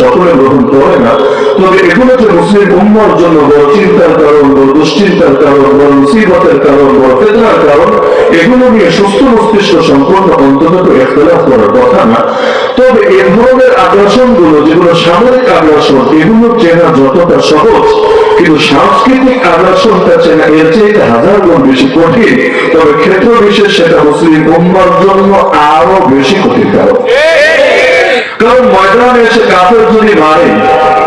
সকলে গ্রহণ করে না। তবে এগুলো যে মুসলিম উম্মার জন্য বড় চিন্তার কারণ, বড় দুশ্চিন্তার কারণ, বড় মুসিবতের কারণ, বড় ফেতনার কারণ, এগুলো নিয়ে সুস্থ মস্তিষ্ক সম্পূর্ণ অন্তত এখতলাফ করার কথা না। তবে এ ধরনের আগ্রাসনগুলো যেগুলো সামরিক আগ্রাসন, এগুলো চেনা যতটা সহজ, কিন্তু সাংস্কৃতিক আগ্রাসনটা চেনা এর চাইতে হাজার গুণ বেশি কঠিন। তবে ক্ষেত্র বিশেষ সেটা মুসলিম উম্মার জন্য আরও বেশি কঠিন কারণ। কারণ ময়দানে এসে কাপড় যদি মারে।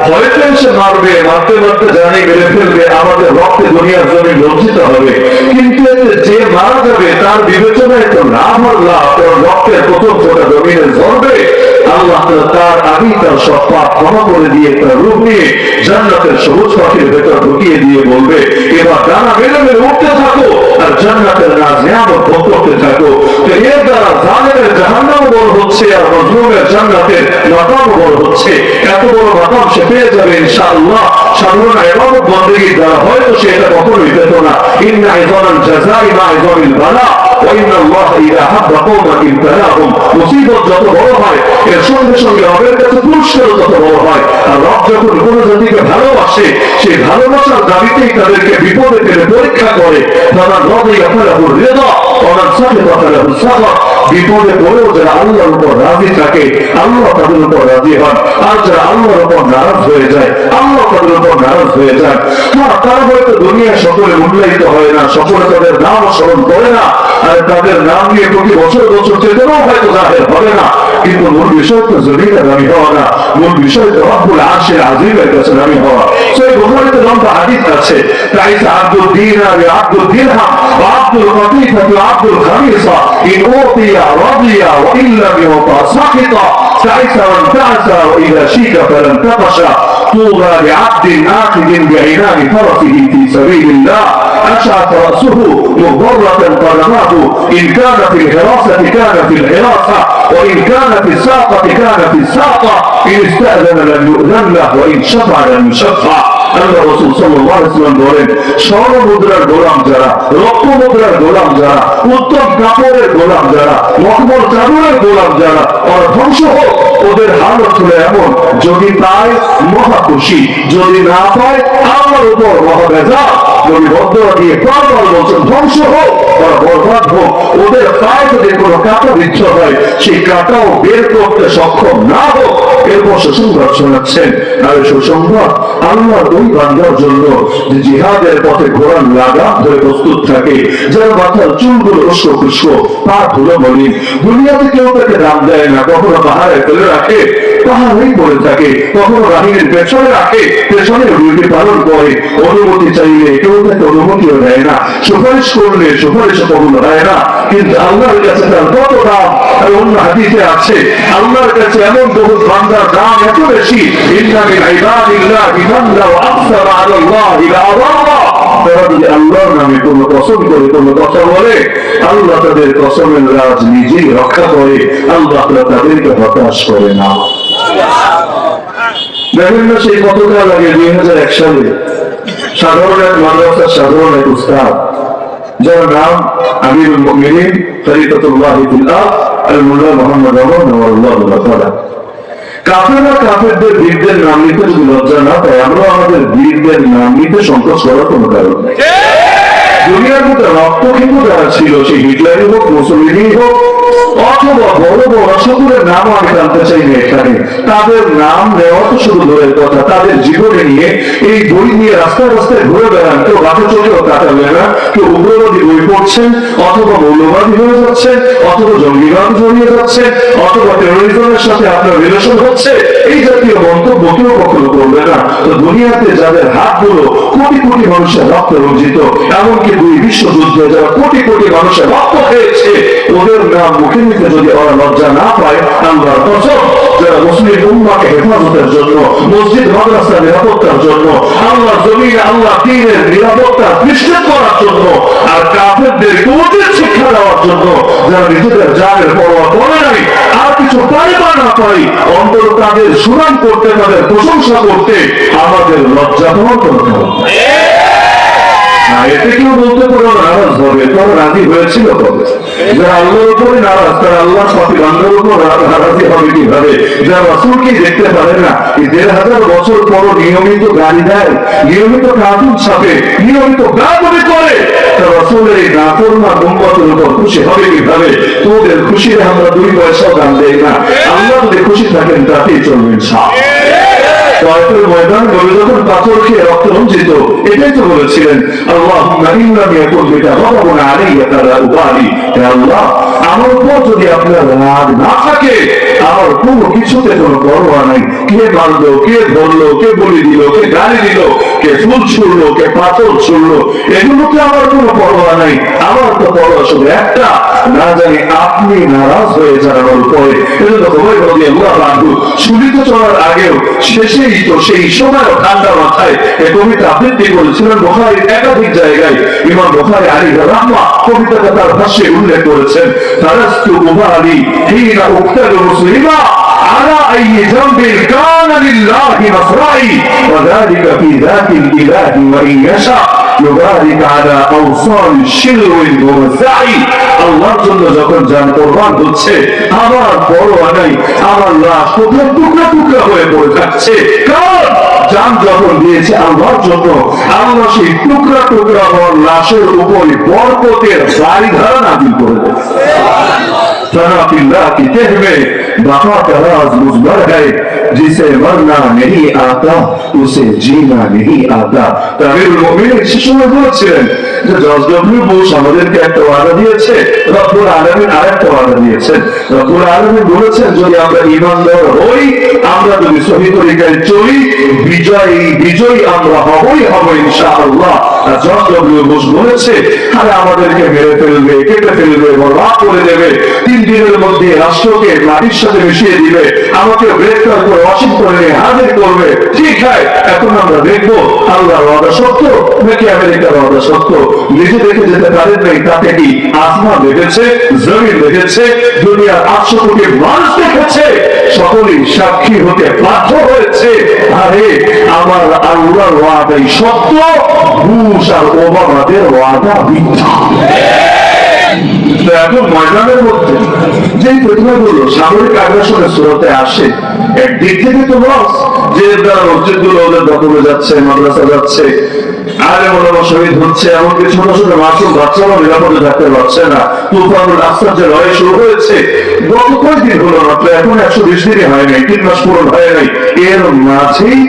হয়তো এসে মারবে, মারতে মারতে জানি মেরে ফেলবে, আমাদের রক্তে দুনিয়ার জমি লজ্জিত হবে। কিন্তু এতে যে মারা যাবে, তার বিবেচনায় তো লাভ মারলা কারণ রক্তের প্রথম জমিনে ঝরবে। আল্লাহ তার আগেই তার সব পাপ ক্ষমা করে দিয়ে তার রূপ নিয়ে জান্নাতের সবুজ পাখির ভেতর ঢুকিয়ে দিয়ে বলবে, এবার ডানা মেরে মেরে উঠতে থাকো আর জান্নাতের নাজ নিয়ামত ভোগ করতে থাকো। তো এর দ্বারা জালেমের জাহান্নাম বড় হচ্ছে আর মজলুমের জান্নাতের মাকাম বড় হচ্ছে। এত বড় মাকাম সে পেয়ে যাবে ইনশাআল্লাহ। সাধারণ এবাদত বন্দেগীর দ্বারা হয়তো সে এটা কখনোই পেত না। ইন্না ইজানাল জাযাই মা ইজানিল বালা। মুসিবত যত বড় হয় এর সঙ্গে সঙ্গে রবের কাছে পুরস্কার যত বড় হয়। আর রব যখন কোনো জাতিকে ভালোবাসে, সেই ভালোবাসার দাবিতেই তাদেরকে বিপদে ফেলে পরীক্ষা করে। তারা রবে আপনার হৃদয় অনার সাথে কথা বিপদে পড়েও যারা আল্লাহর উপর রাজি থাকে, আল্লাহ তাদের উপর রাজি হন। আর যারা আল্লাহর উপর নারাজ হয়ে যায়, আল্লাহ তাদের উপর নারাজ হয়ে যায়। হ্যাঁ, তারা হয়তো দুনিয়া সকলে মূল্যায়িত হয় না, সকলে তাদের নাম স্মরণ করে না। তাদের নাম নিয়ে প্রতি বছর বছর চেতনাও হয়তো জাহের হবে না কিন্তু মূল বিষয় তো জমিনে দামি হওয়া না মূল বিষয় তো রব্বুল আরশের আজিমের কাছে দামি হওয়া সেই বুখারীতে লম্বা হাদিস আছে তাই আব্দুল দিনার আব্দুল দিরহাম وعبد القطيفة وعبد الخميصة إن أوتي رضي وإن لم يعطى سخط تعس وانتعس وإذا شيك فلم تقش طوبى لعبد آخذ بعنان فرسه في سبيل الله أشعث رأسه مضرة قدماه إن كان في الحراسة كان في الحراسة وإن كان في الساقة كان في الساقة إن استأذن لم يؤذن له وإن شفع لم يشفع আল্লাহ রসুল সাল্লাল্লাহু আলাইহি ওয়াসাল্লাম বলেন স্বর্ণ মুদ্রার গোলাম যারা রত্ন মুদ্রার গোলাম যারা উত্তম কাপড়ের গোলাম যারা মখমল চাদরের গোলাম যারা ওরা ধ্বংস হোক ওদের হালত হলো এমন যদি পায় মহা খুশি যদি না পায় আমার উপর মহা আর জন্য জিহাদের পথে ঘোড়ার লাগাম ধরে প্রস্তুত থাকে, যার মাথার চুলগুলো উস্কো খুস্কো পা ধুলো মলিন, দুনিয়াতে কেউ তাকে দাম দেয় না, কখনো পাহাড়ে ফেলে রাখে পাহাড়েই পড়ে থাকে। কখনো বাহিনীর পেছনে রাখে, পেছনে রুটি পালন করে। অনুমতি চাইলে কেউ তাকে অনুমতিও দেয় না। সুপারিশ করলে সুপারিশ কবুল হয় না। কিন্তু আল্লাহর কাছে তার কত দাম? আর অন্য হাদিসে আছে, আল্লাহর কাছে এমন বহু বান্দার দাম এত বেশি ইন্না মিন ইবাদিল্লাহি মান লাউ আকসারা আলা আল্লাহি লাআযাল্লাহ তারা যদি আল্লাহর নামে কোনো কসম করে, কোনো কথা বলে, আল্লাহ তাদের কসমের রাজ নিজেই রক্ষা করে, আল্লাহ তাদেরকে হতাশ করে না। বিভিন্ন সেই পতাকা লাগে দুই হাজার এক সালে সাধারণ এক মাদ্রাসার সাধারণ এক উস্তাদ, যার নাম আমিরুল মুমিনিন খলিফাতুল্লাহ আল মুল্লা মোহাম্মদ নওয়াল্লাহ তাআলা কাফেররা কাফেরদের বীরদের নাম নিতে যদি লজ্জা না পায় আমরা আমাদের বীরদের নাম নিতে সংকোচ করার কোনো কারণ নেই। দুনিয়ার মধ্যে রক্তক্ষেত্র যারা ছিল, সেই হিটলারই হোক, মুসলিমই হোক, অথবা বড় বড় সকলের নাম আমি জানতে চাই না এখানে। তাদের নাম নেওয়া তো শুধু দূরের কথা, তাদের জীবনে নিয়ে এই বই নিয়ে রাস্তায় রাস্তায় ঘুরে বেড়ান, কেউ রাতে চোখেও কাটাবে না, কেউ উগ্রবাদী বই পড়ছেন, অথবা মৌলবাদী হয়ে যাচ্ছে অথবা জঙ্গিবাদ জড়িয়ে যাচ্ছে অথবা টেরোরিজমের সাথে আপনার রিলেশন হচ্ছে। এই জাতীয় মন্তব্য কেউ কখনো করবে না। তো দুনিয়াতে যাদের হাতগুলো কোটি কোটি মানুষের রক্ত রঞ্জিত, এমনকি দুই বিশ্বযুদ্ধে যারা কোটি কোটি মানুষের রক্ত খেয়েছে, ওদের নাম মুখে নিতে যদি ওরা লজ্জা না পায়, আল্লাহর কসম মুসলিম উম্মাকে হেফাজতের জন্য, মসজিদ, মাদ্রাসা নিরাপত্তার জন্য আল্লাহ জমিনে আল্লাহ দিনের নিরাপত্তা নিশ্চিত করার জন্য, আর কাফেরদের কোটির শিক্ষা দেওয়ার জন্য, যারা নিজেদের জানের পরোয়া করে নাই, আর কিছু পাই বা না পাই তাদের সুনাম করতে, তাদের প্রশংসা করতে আমাদের লজ্জা হওয়ার কোনো না এতে কেউ বলতে পারো, নারাজ হবে। তোর রাজি হয়েছিল কবে যারা আল্লাহর উপরে নারাজ, তারা আল্লাহ সাথী বান্ধার উপর রা- নারাজি হবে কীভাবে? যারা রসুলকে দেখতে পারে না দেড় হাজার বছর পরও নিয়মিত গাড়ি দেয়, নিয়মিত কার্টুন ছাপে, নিয়মিত গাড়ি করে, তা রসুলের এই নাফরমা গম্বতের উপর খুশি হবে কীভাবে? তোদের খুশিতে আমরা দুই পয়সাও দাম দেই না। আল্লাহ যদি খুশি থাকেন, তাতেই চলবে ইনশাআল্লাহ। ময়দান যখন পাথর খেয়ে রক্ত রঞ্জিত, এটাই তো বলেছিলেন আল্লাহ ইন্নাম ইয়াকুন বিকা গাদাবুন আলাইয়া ফালা উবালি হে আল্লাহ, আমার উপর যদি আপনার রাগ না থাকে আমার কোনো কিছুতে কোনো পরোয়া নাই। কে মারলো কে ধরলো, কে বলি দিল, কে গালি দিল কে ফুল ছুড়লো কে পাথর ছুড়লো এগুলোতে আমার কোনো পরোয়া নাই। আমার তো পরোয়া শুধু একটা। না জানি আপনি নারাজ হয়ে আল্লাহ রাখু শুনিতে চলার আগেও, শেষেই তো সেই সময় ঠান্ডা মাথায় এই কবিতা একাধিক জায়গায়। বোখারি আলী কবিতাটা তার ভাষ্যে উল্লেখ করেছেন على أي ذنب كان لله مصرعي وذلك في ذات الإله وإن يشاء يبارك على أوصال الشلو المرزعي আল্লাহর জন্য যখন যান কোরবান হচ্ছে আমার পরোয়া নাই আমার লাশ কোথায় টুকরা টুকরা হয়ে পড়ে যাচ্ছে। কারণ যান যখন দিয়েছে আল্লাহর জন্য, আল্লাহ সেই টুকরা টুকরা হওয়ার লাশের উপরে বরকতের বাড়ি ধারা নাজিল করে দেয় সারা পিল্লা কি দেখবে? में वफा का राज मुजबर है जिसे मरना नहीं आता उसे जीना नहीं आता তামিরুল মুমিনিন সে সময় বলেছিলেন যে জর্জ ডব্লিউ বুশ আমাদেরকে একটা ওয়াদা দিয়েছে রব্বুল আলামিন আরেকটা ওয়াদা দিয়েছেন রব্বুল আলামিন বলেছেন যদি আমরা ইমানদার হই আমরা যদি সহি তরিকায় চলি বিজয়ী বিজয়ী আমরা হবই হব ইনশাআল্লাহ জর্জ ডব্লিউ বুশ বলেছে আরে আমাদেরকে মেরে ফেলবে, কেটে ফেলবে, বরবাদ করে দেবে। তিন দিনের মধ্যে রাষ্ট্রকে মাটির সাথে মিশিয়ে দিবে। আমাকে গ্রেফতার করে ওয়াশিংটনে হাজির করবে। ঠিক হয় এখন আমরা দেখব আল্লাহ ওয়াদা সত্য নাকি আমেরিকার ওয়াদা সত্য। নিজে দেখে যেতে পারেন নাই, তাতে কি আসমান দেখেছে জমিন দেখেছে দুনিয়ার আটশো কোটি মানুষ দেখেছে সকলেই সাক্ষী হতে বাধ্য হয়েছে। আরে, আমার আল্লাহর ওয়াদাই সত্য, বুশ আর ওবামাদের ওয়াদা মিথ্যা। এখন হচ্ছে ছোট ছোট মাসুম নিরাপদে থাকতে পারছে না। যে লড়াই শুরু হয়েছে গত কয়েকদিন হলো মাত্র? এখন একশো বিশ দিনই হয় নাই তিন মাস পূরণ হয় নাই। এর মাঝেই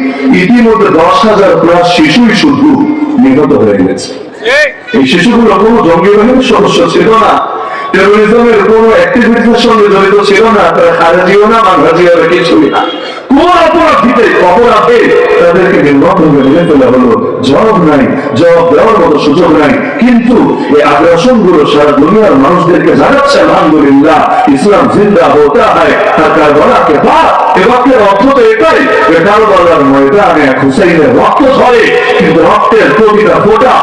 ইতিমধ্যে দশ হাজার প্লাস শিশুই শুধু নিহত হয়ে গেছে এই! শিশুগুলো কোনো জঙ্গি বাহিনীর সদস্য ছিল না। টেরোরিজমের কোনো অ্যাক্টিভিটির সঙ্গে জড়িত ছিল না। তারা খারাজিও না বাংলাজিও কিছুই না। তাদেরকে নাই দেওয়ার সুযোগ নাই। কিন্তু গুলো দুনিয়ার মানুষদেরকে জানাচ্ছে, আলহামদুলিল্লাহ, ইসলাম জিন্দা হতে হয়, তার কারবালাকে বাদ এ বাক্যের অর্থ তো এটাই। যে কারবালার ময়দানে হুসাইনের রক্ত ঝরে কিন্তু রক্তের প্রতিটা ফোটা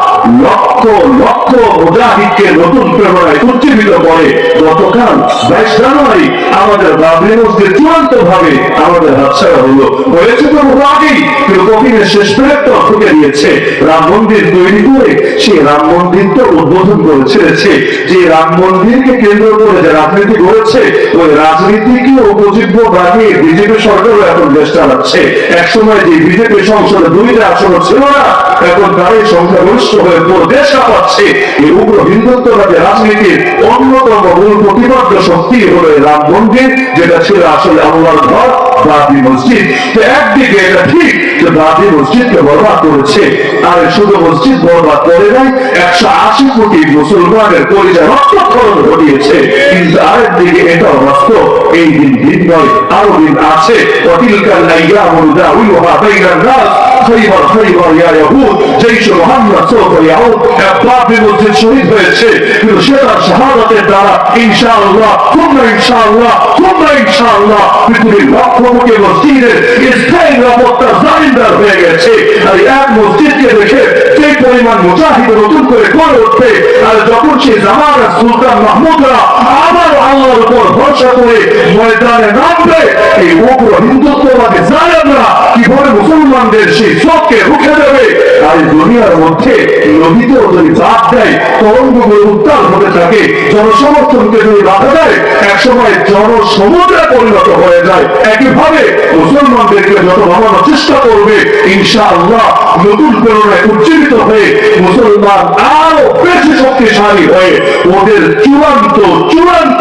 লক্ষ লক্ষ মুজাহিদকে নতুন প্রেরণায় উজ্জীবিত করে। গতকাল বাইশ জানুয়ারি আমাদের বাবরি মসজিদ চূড়ান্ত ভাবে আমাদের হাতছাড়া হলো। হয়েছে তো আগেই কিন্তু কপিলের শেষ প্রেরক্ত ঢুকে দিয়েছে রাম মন্দির তৈরি করে সেই রাম মন্দিরটা উদ্বোধন করে ছেড়েছে। যে রাম মন্দিরকে কেন্দ্র করে যে রাজনীতি করেছে, ওই রাজনীতিকে উপযোগ্য বানিয়ে বিজেপি সরকারও এখন দেশ চালাচ্ছে। একসময় যে বিজেপি সংসদে দুইটা আসন ছিল না, এখন তারাই সংখ্যাগরিষ্ঠ হয়ে পুরো দেশ কাঁপাচ্ছে এই উগ্র হিন্দুত্ববাদী রাজনীতির অন্যতম মূল প্রতিপাদ্য শক্তি হলো এই রাম মন্দির, যেটা ছিল আসলে আল্লাহর ঘর, বাবরি মসজিদ। একদিকে এটা ঠিক যে বাবরি মসজিদকে বরবাদ করেছে। আর শুধু মসজিদ বরবাদ করে নাই, একশো আশি কোটি মুসলমানের পরিচয় রক্তক্ষরণ ঘটিয়েছে। কিন্তু আরেকদিকে এটাও বাস্তব, এই দিন দিন নয় আরও দিন আছে। অতিলকাল আইয়ামু দাউলুহা বাইনান নাস খৈবর খৈবর ইয়া ইয়াহুদ, জৈশ মুহাম্মদ সৌফ ইয়াউদ এক বাবরি মসজিদ শহীদ হয়েছে। কিন্তু সে তার শাহাদাতের দ্বারা ইনশাআল্লাহ তোমরা ইনশাআল্লাহ তোমরা ইনশাআল্লাহ, পৃথিবীর লক্ষ্যমুখী মসজিদের স্থায়ী নিরাপত্তা জামিনদার হয়ে গেছে। আর এক মসজিদকে দেখে যে পরিমাণ মুজাহিদ নতুন করে গড়ে উঠবে। আর যখন সেই জামানার সুলতান মাহমুদরা আবার আল্লাহর উপর ভরসা করে ময়দানে নামবে। এই উগ্র হিন্দুত্ববাদী কীভাবে মুসলমানদের সেই চোখকে রুখে দেবে? দুনিয়ার মধ্যে যদি চাপ দেয়, তরঙ্গগুলো উত্তাল হতে থাকে জনসমর্থনকে যদি বাধা দেয়, একসময় জনসমুদ্রে পরিণত হয়ে যায়। একইভাবে মুসলমানদেরকে যত ভাবানোর চেষ্টা করবে, ইনশাআল্লাহ নতুন প্রেরণায় উজ্জীবিত হয়ে মুসলমান আরও বেশি শক্তিশালী হয়ে ওদের চূড়ান্ত চূড়ান্ত